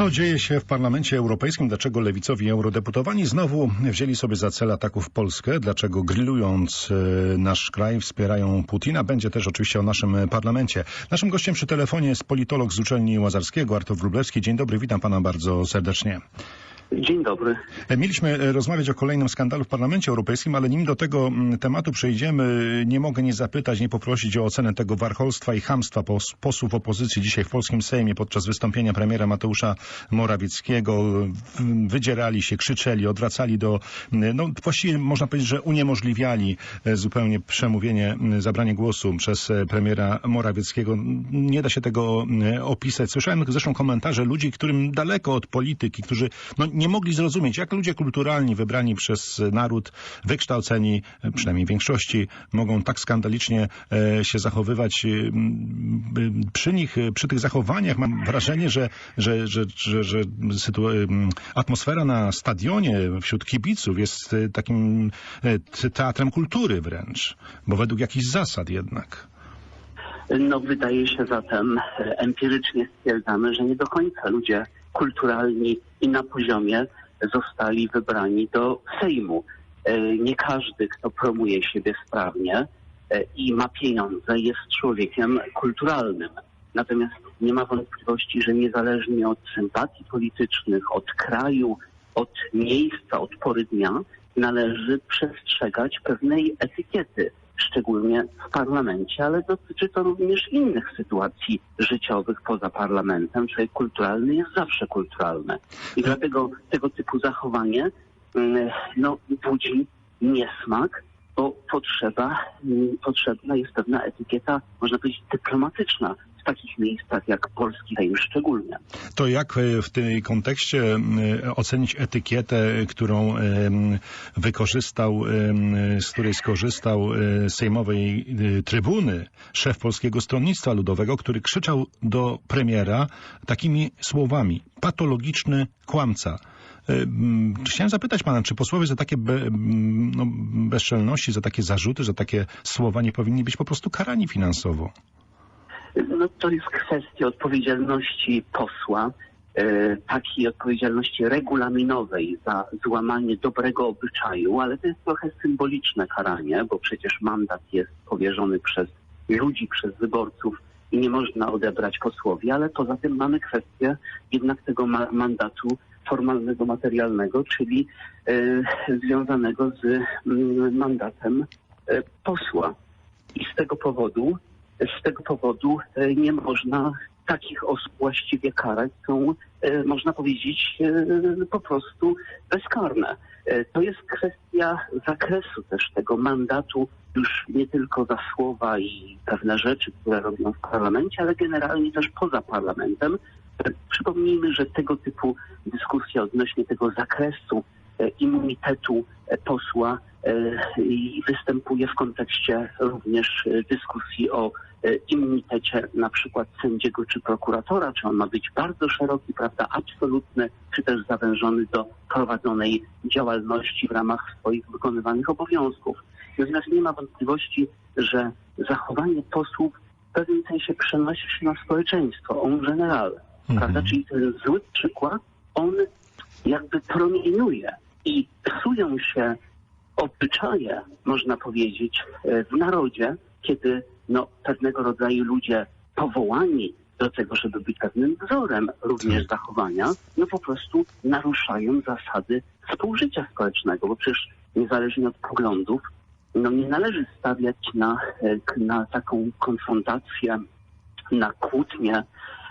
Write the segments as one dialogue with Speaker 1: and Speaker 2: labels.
Speaker 1: Co dzieje się w Parlamencie Europejskim? Dlaczego lewicowi eurodeputowani znowu wzięli sobie za cel ataków Polskę? Dlaczego grillując e, nasz kraj wspierają Putina? Będzie też oczywiście o naszym parlamencie. Naszym gościem przy telefonie jest politolog z uczelni Łazarskiego, Artur Wróblewski. Dzień dobry, witam pana bardzo serdecznie.
Speaker 2: Dzień dobry.
Speaker 1: Mieliśmy e, rozmawiać o kolejnym skandalu w Parlamencie Europejskim, ale nim do tego tematu przejdziemy, nie mogę nie zapytać, nie poprosić o ocenę tego warcholstwa i chamstwa pos posłów opozycji dzisiaj w polskim Sejmie podczas wystąpienia premiera Mateusza Morawieckiego. Wydzierali się, krzyczeli, odwracali do, no właściwie można powiedzieć, że uniemożliwiali e, zupełnie przemówienie, zabranie głosu przez e, premiera Morawieckiego. Nie da się tego opisać. Słyszałem zresztą komentarze ludzi, którym daleko od polityki, którzy no, nie mogli zrozumieć, jak ludzie kulturalni, wybrani przez naród, wykształceni, przynajmniej większości, mogą tak skandalicznie e, się zachowywać. E, przy nich, przy tych zachowaniach mam wrażenie, że, że, że, że, że atmosfera na stadionie wśród kibiców jest e, takim teatrem kultury wręcz, bo według jakichś zasad jednak.
Speaker 2: No wydaje się zatem, empirycznie stwierdzamy, że nie do końca ludzie kulturalni i na poziomie zostali wybrani do Sejmu. E, nie każdy, kto promuje siebie sprawnie e, i ma pieniądze, jest człowiekiem kulturalnym. Natomiast nie ma wątpliwości, że niezależnie od sympatii politycznych, od kraju, od miejsca, od pory dnia, należy przestrzegać pewnej etykiety szczególnie w parlamencie, ale dotyczy to również innych sytuacji życiowych poza parlamentem. Człowiek kulturalny jest zawsze kulturalny. I dlatego tego typu zachowanie mm, no, budzi niesmak, bo potrzeba, mm, potrzebna jest pewna etykieta, można powiedzieć, dyplomatyczna takich miejscach jak polski Sejm szczególnie.
Speaker 1: To jak e, w tym kontekście e, ocenić etykietę, którą e, wykorzystał, z której skorzystał sejmowej trybuny szef Polskiego Stronnictwa Ludowego, który krzyczał do premiera takimi słowami patologiczny kłamca. Chciałem zapytać pana, czy posłowie za takie be, no, bezczelności, za takie zarzuty, za takie słowa nie powinni być po prostu karani finansowo?
Speaker 2: No to jest kwestia odpowiedzialności posła, e, takiej odpowiedzialności regulaminowej za złamanie dobrego obyczaju, ale to jest trochę symboliczne karanie, bo przecież mandat jest powierzony przez ludzi, przez wyborców i nie można odebrać posłowi, ale poza tym mamy kwestię jednak tego ma mandatu formalnego, materialnego, czyli e, związanego z mm, mandatem e, posła. I z tego powodu z tego powodu e, nie można takich osób właściwie karać. Są, e, można powiedzieć, e, po prostu bezkarne. To jest kwestia zakresu też tego mandatu, już nie tylko za słowa i pewne rzeczy, które robią w parlamencie, ale generalnie też poza parlamentem. Przypomnijmy, że tego typu dyskusja odnośnie tego zakresu immunitetu posła występuje w kontekście również dyskusji o immunitecie na przykład sędziego czy prokuratora, czy on ma być bardzo szeroki, prawda, absolutny, czy też zawężony do prowadzonej działalności w ramach swoich wykonywanych obowiązków. Natomiast nie ma wątpliwości, że zachowanie posłów w pewnym sensie przenosi się na społeczeństwo, on general, mhm. prawda, czyli ten zły przykład, on jakby promieniuje i psują się obyczaje, można powiedzieć, e, w narodzie, kiedy no, pewnego rodzaju ludzie powołani do tego, żeby być pewnym wzorem również tak. zachowania, no po prostu naruszają zasady współżycia społecznego, bo przecież niezależnie od poglądów, no nie należy stawiać na, e, na taką konfrontację, na kłótnię,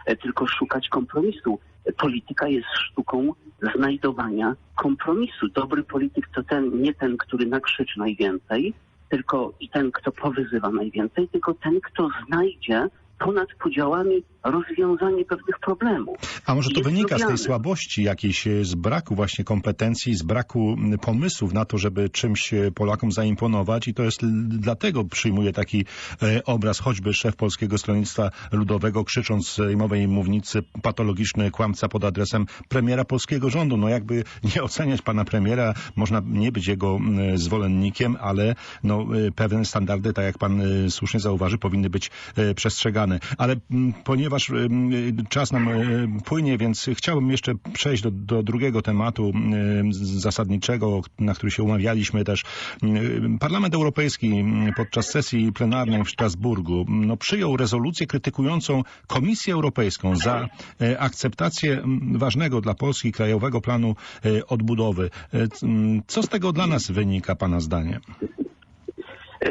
Speaker 2: e, tylko szukać kompromisu. Polityka jest sztuką znajdowania kompromisu. Dobry polityk to ten, nie ten, który nakrzyczy najwięcej, tylko i ten, kto powyzywa najwięcej, tylko ten, kto znajdzie ponad podziałami rozwiązanie pewnych problemów.
Speaker 1: A może to wynika z tej słabości jakiejś, e, z braku właśnie kompetencji, z braku pomysłów na to, żeby czymś e, Polakom zaimponować i to jest dlatego przyjmuje taki e, obraz choćby szef Polskiego Stronnictwa Ludowego krzycząc z sejmowej mównicy patologiczny kłamca pod adresem premiera polskiego rządu. No jakby nie oceniać pana premiera, można nie być jego zwolennikiem, ale no pewne standardy, tak jak pan słusznie zauważy, powinny być przestrzegane. Ale mm, ponieważ mm, czas nam e, płynie, więc chciałbym jeszcze przejść do, do drugiego tematu mm, zasadniczego, na który się umawialiśmy też. Mm, Parlament Europejski mm, podczas sesji plenarnej w Strasburgu no, przyjął rezolucję krytykującą Komisję Europejską za e, akceptację ważnego dla Polski Krajowego Planu e, Odbudowy. E, Co z tego dla nas wynika, Pana zdanie?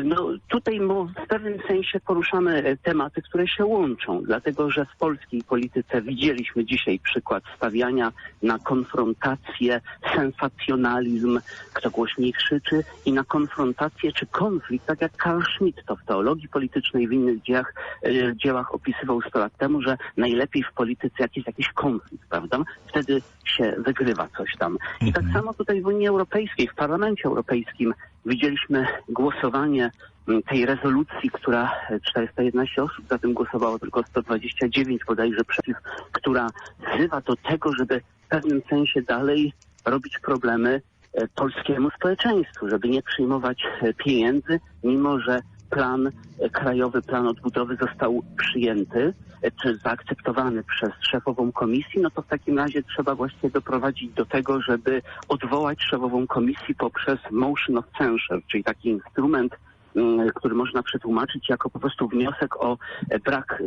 Speaker 2: No tutaj w pewnym sensie poruszamy tematy, które się łączą, dlatego że w polskiej polityce widzieliśmy dzisiaj przykład stawiania na konfrontację, sensacjonalizm, kto głośniej krzyczy, i na konfrontację czy konflikt, tak jak Karl Schmitt to w teologii politycznej w innych dziełach, e, dziełach opisywał 100 lat temu, że najlepiej w polityce jak jest jakiś konflikt, prawda? Wtedy się wygrywa coś tam. I tak samo tutaj w Unii Europejskiej, w Parlamencie Europejskim widzieliśmy głosowanie m, tej rezolucji, która e, 411 osób za tym głosowało, tylko 129 bodajże przeciw, która wzywa do tego, żeby w pewnym sensie dalej robić problemy e, polskiemu społeczeństwu, żeby nie przyjmować e, pieniędzy, mimo że plan, e, krajowy plan odbudowy został przyjęty e, czy zaakceptowany przez szefową komisji, no to w takim razie trzeba właśnie doprowadzić do tego, żeby odwołać szefową komisji poprzez motion of censure, czyli taki instrument, mm, który można przetłumaczyć jako po prostu wniosek o e, brak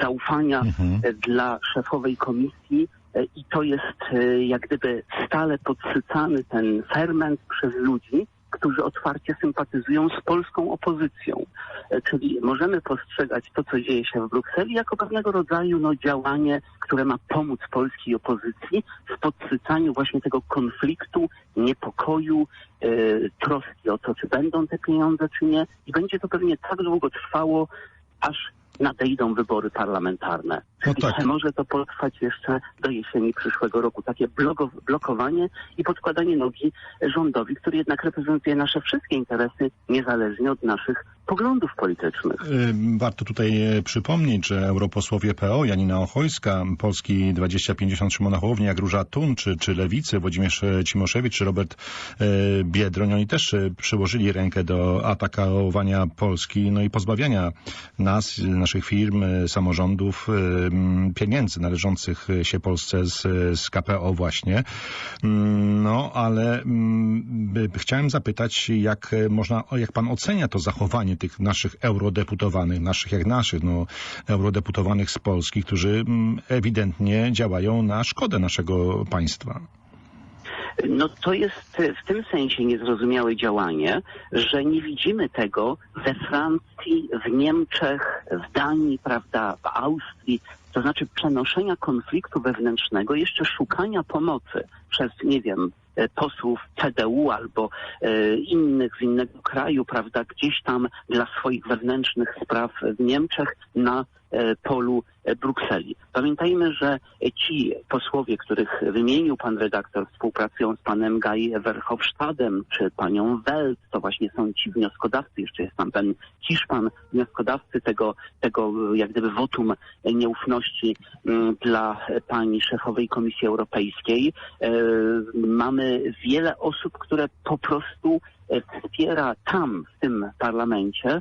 Speaker 2: zaufania
Speaker 1: Mhm.
Speaker 2: dla szefowej komisji. I to jest jak gdyby stale podsycany ten ferment przez ludzi, którzy otwarcie sympatyzują z polską opozycją. E, Czyli możemy postrzegać to, co dzieje się w Brukseli, jako pewnego rodzaju no, działanie, które ma pomóc polskiej opozycji w podsycaniu właśnie tego konfliktu, niepokoju, e, troski o to, czy będą te pieniądze, czy nie. I będzie to pewnie tak długo trwało, aż nadejdą wybory parlamentarne.
Speaker 1: No
Speaker 2: I
Speaker 1: tak.
Speaker 2: może to potrwać jeszcze do jesieni przyszłego roku. Takie blokowanie i podkładanie nogi rządowi, który jednak reprezentuje nasze wszystkie interesy, niezależnie od naszych poglądów politycznych.
Speaker 1: Warto tutaj e, przypomnieć, że europosłowie PO, Janina Ochojska, Polski 2050 Szymona Hołowniak, Róża Tun, czy, czy Lewicy, Włodzimierz e, Cimoszewicz, czy Robert e, Biedroń, oni też przyłożyli rękę do atakowania Polski, no i pozbawiania nas, naszych firm, samorządów, pieniędzy należących się Polsce z, z KPO właśnie. Mm, No, ale mm, chciałem zapytać, jak można, jak pan ocenia to zachowanie tych naszych eurodeputowanych, naszych jak naszych, no, eurodeputowanych z Polski, którzy mm, ewidentnie działają na szkodę naszego państwa.
Speaker 2: No to jest w tym sensie niezrozumiałe działanie, że nie widzimy tego we Francji, w Niemczech, w Danii, prawda, w Austrii, to znaczy przenoszenia konfliktu wewnętrznego, jeszcze szukania pomocy przez, nie wiem, e, posłów CDU albo e, innych z innego kraju, prawda, gdzieś tam dla swoich wewnętrznych spraw w Niemczech na e, polu Brukseli. Pamiętajmy, że e, ci posłowie, których wymienił pan redaktor, współpracują z panem Guy Verhofstadtem czy panią Welt, to właśnie są ci wnioskodawcy, jeszcze jest tam ten Hiszpan, wnioskodawcy tego, tego e, jak gdyby wotum e, nieufności mm, dla e, pani szefowej Komisji Europejskiej. E, Mamy wiele osób, które po prostu e, wspiera tam, w tym parlamencie, e,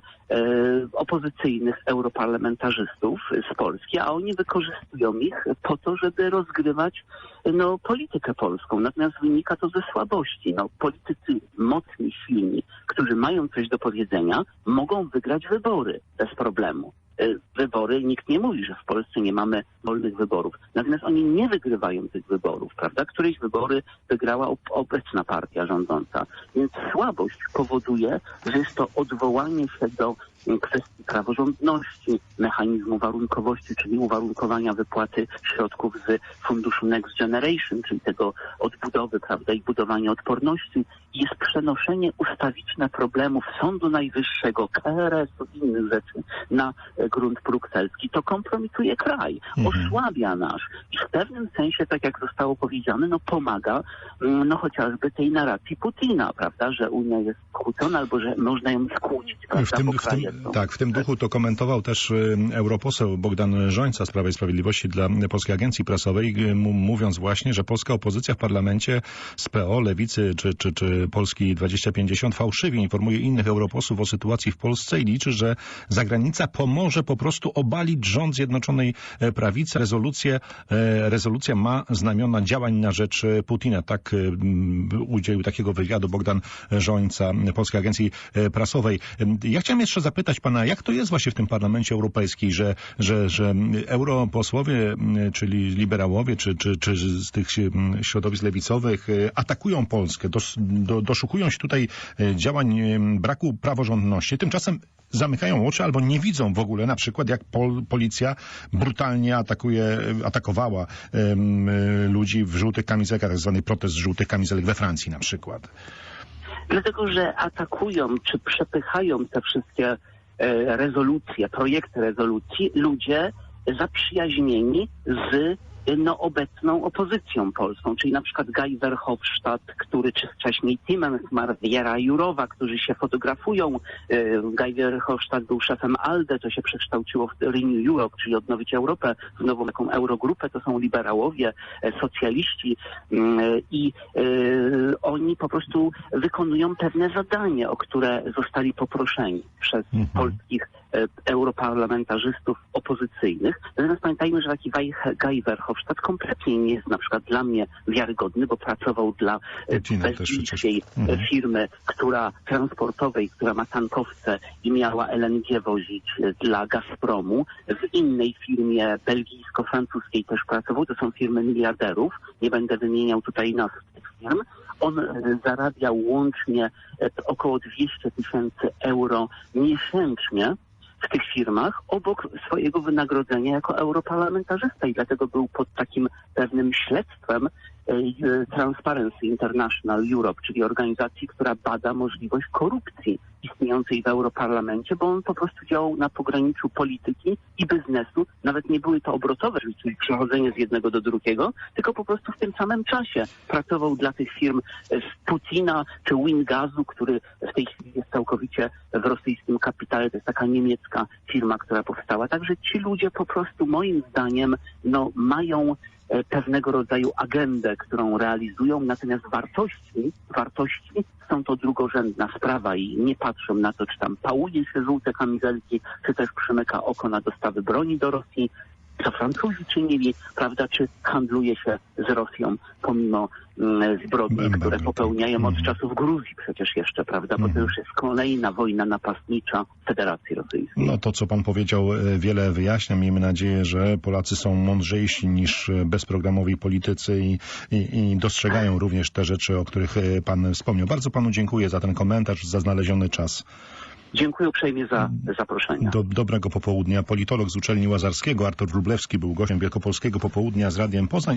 Speaker 2: opozycyjnych europarlamentarzystów z Polski, a oni wykorzystują ich po to, żeby rozgrywać no, politykę polską. Natomiast wynika to ze słabości. No, politycy mocni, silni, którzy mają coś do powiedzenia, mogą wygrać wybory bez problemu. E, Wybory, nikt nie mówi, że w Polsce nie mamy wolnych wyborów. Natomiast oni nie wygrywają tych wyborów, prawda? Któreś wybory wygrała ob- obecna partia rządząca. Więc słabość powoduje, że jest to odwołanie się do kwestii praworządności, mechanizmu warunkowości, czyli uwarunkowania wypłaty środków z funduszu Next Generation, czyli tego odbudowy, prawda, i budowania odporności. Jest przenoszenie ustawiczne problemów Sądu Najwyższego, KRS-u i innych rzeczy na grunt brukselski. To kompromituje kraj, osłabia nasz i w pewnym sensie, tak jak zostało powiedziane, no pomaga mm, no chociażby tej narracji Putina, prawda, że Unia jest skłócona albo że można ją skłócić, prawda,
Speaker 1: W tym, w,
Speaker 2: kraje
Speaker 1: tym, Tak, w tym duchu to komentował też y, europoseł Bogdan Żońca z Prawa i Sprawiedliwości dla Polskiej Agencji Prasowej, y, mówiąc właśnie, że polska opozycja w parlamencie z PO, Lewicy czy, czy, czy Polski 2050 fałszywie informuje innych europosłów o sytuacji w Polsce i liczy, że zagranica pomoże po prostu obalić rząd Zjednoczonej e, Prawicy. Rezolucję, e, rezolucja ma znamiona działań na rzecz e, Putina. Tak udzielił takiego wywiadu Bogdan Żońca Polskiej Agencji Prasowej. Ja chciałem jeszcze zapytać pana, jak to jest właśnie w tym Parlamencie Europejskim, że, że, że europosłowie, czyli liberałowie, czy, czy, czy z tych środowisk lewicowych atakują Polskę, dos, do, doszukują się tutaj działań braku praworządności, tymczasem zamykają oczy albo nie widzą w ogóle na przykład jak pol, policja brutalnie atakuje, atakowała e, ludzi w żółtych kamizelkach, tak zwany protest żółtych kamizelek we Francji na przykład.
Speaker 2: Dlatego, że atakują czy przepychają te wszystkie rezolucje, projekty rezolucji ludzie zaprzyjaźnieni z e, no, obecną opozycją polską, czyli na przykład Guy Verhofstadt, który czy wcześniej Timmermans, Wiera Jurowa, którzy się fotografują. Guy Verhofstadt był szefem ALDE, to się przekształciło w Renew Europe, czyli Odnowić Europę, w nową taką Eurogrupę, to są liberałowie, e, socjaliści mm, i e, oni po prostu wykonują pewne zadanie, o które zostali poproszeni przez
Speaker 1: Mhm.
Speaker 2: polskich europarlamentarzystów opozycyjnych. Natomiast pamiętajmy, że taki Guy- Verhofstadt kompletnie nie jest na przykład dla mnie wiarygodny, bo pracował dla e, belgijskiej.
Speaker 1: Mhm.
Speaker 2: e, firmy, która transportowej, która ma tankowce i miała LNG wozić e, dla Gazpromu. W innej firmie belgijsko-francuskiej też pracował. To są firmy miliarderów. Nie będę wymieniał tutaj nazw tych firm. On e, zarabiał łącznie e, około 200 tysięcy euro miesięcznie w tych firmach obok swojego wynagrodzenia jako europarlamentarzysta i dlatego był pod takim pewnym śledztwem Transparency International Europe, czyli organizacji, która bada możliwość korupcji istniejącej w Europarlamencie, bo on po prostu działał na pograniczu polityki i biznesu. Nawet nie były to obrotowe, czyli przechodzenie z jednego do drugiego, tylko po prostu w tym samym czasie pracował dla tych firm e, z Putina czy Wingazu, który w tej chwili jest całkowicie w rosyjskim kapitale. To jest taka niemiecka firma, która powstała. Także ci ludzie po prostu moim zdaniem no, mają e, pewnego rodzaju agendę, którą realizują, natomiast wartości, wartości są to drugorzędna sprawa i nie patrzą na to, czy tam pałuje się żółte kamizelki, czy też przymyka oko na dostawy broni do Rosji, co Francuzi czynili, prawda, czy handluje się z Rosją pomimo mm, zbrodni, które popełniają od
Speaker 1: Mhm.
Speaker 2: czasów Gruzji przecież jeszcze, prawda, bo to
Speaker 1: Mhm.
Speaker 2: już jest kolejna wojna napastnicza Federacji Rosyjskiej.
Speaker 1: No to, co pan powiedział, e, wiele wyjaśnia. Miejmy nadzieję, że Polacy są mądrzejsi niż e, bezprogramowi politycy i, i, i dostrzegają również te rzeczy, o których e, pan wspomniał. Bardzo panu dziękuję za ten komentarz, za znaleziony czas.
Speaker 2: Dziękuję uprzejmie za zaproszenie.
Speaker 1: Do, dobrego popołudnia. Politolog z uczelni Łazarskiego, Artur Wróblewski, był gościem Wielkopolskiego Popołudnia z Radiem Poznań.